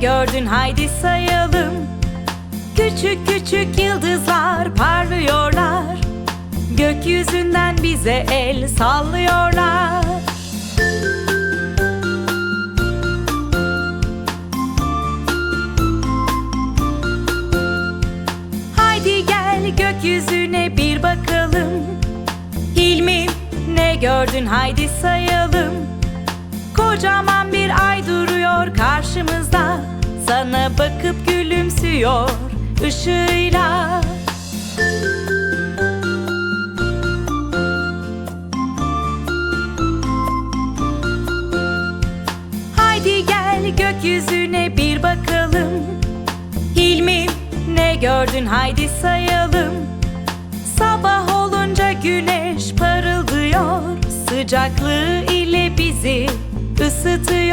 gördün haydi sayalım. Küçük küçük yıldızlar parlıyorlar. Gökyüzünden bize el sallıyorlar. Haydi gel gökyüzüne bir bakalım. Hilmi ne gördün haydi sayalım. Kocaman bir ay duruyor karşımızda Bakıp gülümsüyor ışığıyla. Haydi gel gökyüzüne bir bakalım. Hilmi ne gördün? Haydi sayalım. Sabah olunca güneş parıldıyor. Sıcaklığı ile bizi ısıtıyor